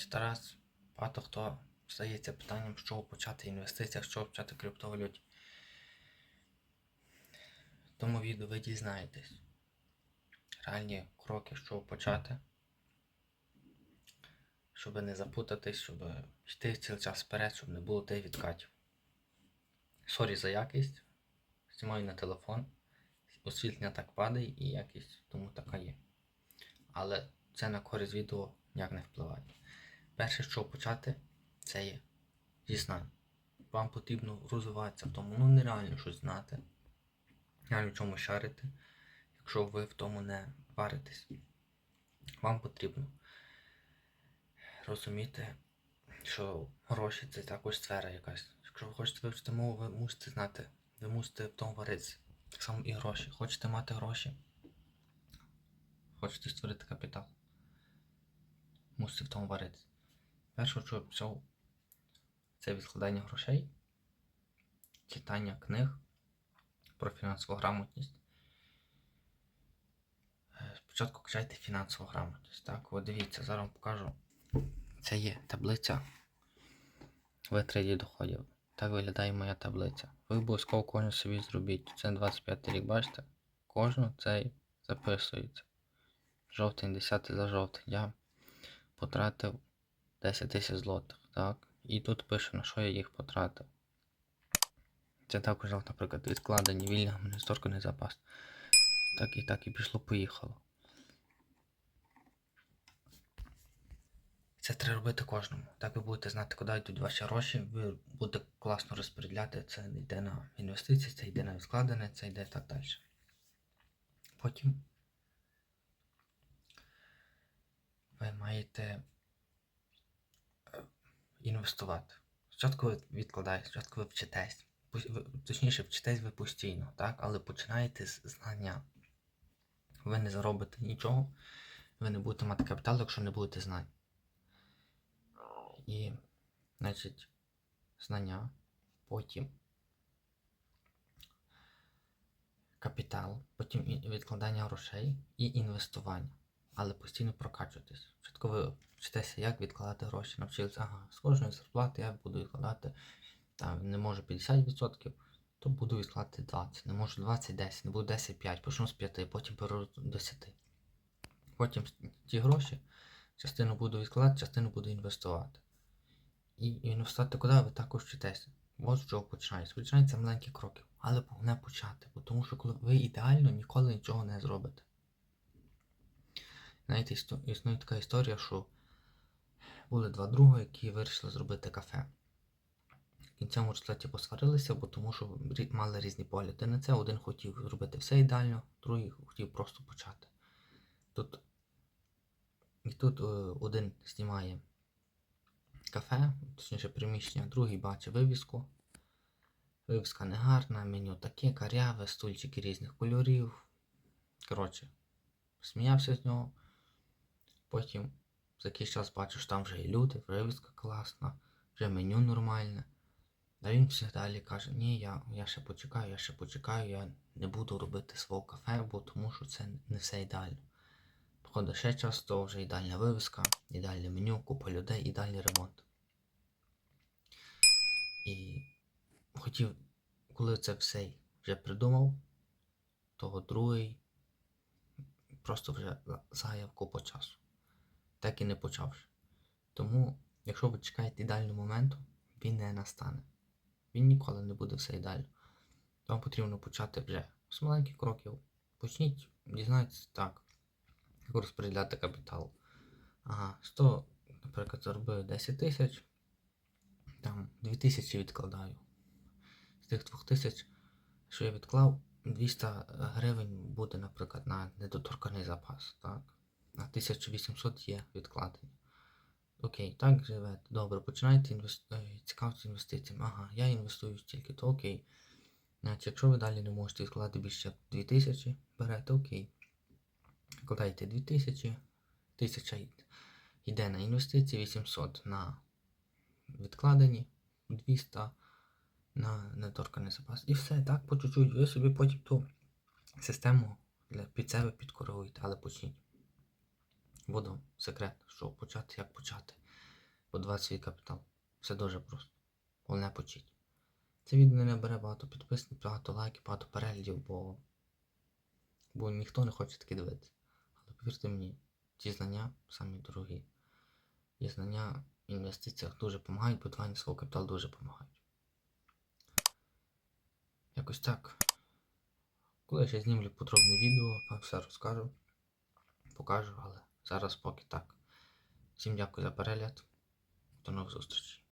Тьоті Тарас, багато хто стається питанням, з чого почати інвестиція, з чого почати криптовалюті. В тому відео ви дізнаєтесь реальні кроки, з чого почати, щоб не запутатись, щоб йти цілий час вперед, щоб не було тих відкатів. Сорі за якість. Знімаю на телефон. Освітлення так падає і якість тому така є. Але це на користь відео ніяк не впливає. Перше, що почати, це є зі знань. Вам потрібно розвиватися в тому, ну нереально щось знати, реально в чому шарити, якщо ви в тому не варитесь. Вам потрібно розуміти, що гроші це також сфера якась. Якщо ви хочете вивчити мову, ви мусите знати, ви мусите в тому варитися. Так само і гроші. Хочете мати гроші? Хочете створити капітал? Мусите в тому варитися. Перше, що я почав, це відкладання грошей, читання книг про фінансову грамотність. Е, Спочатку качайте фінансову грамотність. Так, от дивіться, зараз вам покажу. Це є таблиця витрат доходів. Так виглядає моя таблиця. Ви обов'язково кожен собі зробіть. Це 25 рік, бачите? Кожну цей записується. Жовтень, 10 за жовтень. Я потратив 10 тисяч злотих. Так? І тут пише, на що я їх потратив. Це також, наприклад, відкладені вільний адміністраторний запас. Так і так і пішло-поїхало. Це треба робити кожному. Так ви будете знати, куди йдуть ваші гроші, ви будете класно розподіляти. Це йде на інвестиції, це йде на відкладене, це йде так далі. Потім ви маєте інвестувати. Спочатку ви відкладаєте, спочатку ви вчитесь. Точніше, вчитесь ви постійно, так? але починаєте з знання. Ви не заробите нічого, ви не будете мати капіталу, якщо не будете знань. І, значить, знання, потім капітал, потім відкладання грошей і інвестування. Але постійно прокачуйтесь. Спочатку ви вчитеся, як відкладати гроші, навчилися, ага, з кожної зарплати я буду відкладати, там, не можу 50%, то буду відкладати 20%, не можу 20, 10, не буду 10, 5, почну з 5, потім переросту до 10. Потім ті гроші, частину буду відкладати, частину буду інвестувати. І інвестувати куди ви також вчитеся. От з чого починається. Починається з маленьких кроків, але не почати. Бо тому що коли ви ідеально ніколи нічого не зробите. Знаєте, існує така історія, що були два друга, які вирішили зробити кафе. В кінцевому результаті посварилися, бо тому що мали різні погляди на це. Один хотів зробити все ідеально, другий хотів просто почати. Тут, і тут е, один знімає кафе, точніше приміщення, другий бачить вивіску. Вивіска негарна, меню таке, каряве, стульчики різних кольорів. Коротше, сміявся з нього. Потім за якийсь час бачиш, там вже і люди, вивіска класна, вже меню нормальне. А він все далі каже, ні, я, я ще почекаю, я ще почекаю, я не буду робити свого кафе, бо тому що це не все ідеально. Проходить ще час, то вже ідеальна вивіска, ідеальне меню, купа людей, ідеальний ремонт. І хотів, коли це все вже придумав, того другий просто вже згаяв купу часу. Так і не почавши. Тому, якщо ви чекаєте ідеального моменту, він не настане. Він ніколи не буде все ідеально. Вам потрібно почати вже з маленьких кроків. Почніть, дізнайтеся так, як розподіляти капітал. Ага, 100, наприклад, заробив 10 тисяч, там 2 тисячі відкладаю. З тих 2 тисяч, що я відклав, 200 гривень буде, наприклад, на недоторканий запас. Так? На 1800 є відкладені. Окей, так живете. Добре, починаєте інвест... е, цікавитися інвестиціями. Ага, я інвестую стільки, то окей. Значить, якщо ви далі не можете відкладати більше 2000, берете окей. Вкладаєте 2000, 1000 йде на інвестиції, 800 на відкладені, 200 на неторканий запас. І все, так, по чуть-чуть. Ви собі потім ту систему для під себе підкоригуєте, але почніть. Буду секрет, що почати, як почати. будувати свій капітал. Все дуже просто. Головне почіть. Це відео не набере багато підписників, багато лайків, багато переглядів, бо, бо ніхто не хоче таке дивитися. Але повірте мені, ці знання самі дорогі. І знання в інвестиціях дуже допомагають, будування свого капіталу дуже допомагають. Якось так. Коли я ще знімлю подробне відео, вам все розкажу, покажу, але зараз поки так. Всім дякую за перегляд. До нових зустрічей.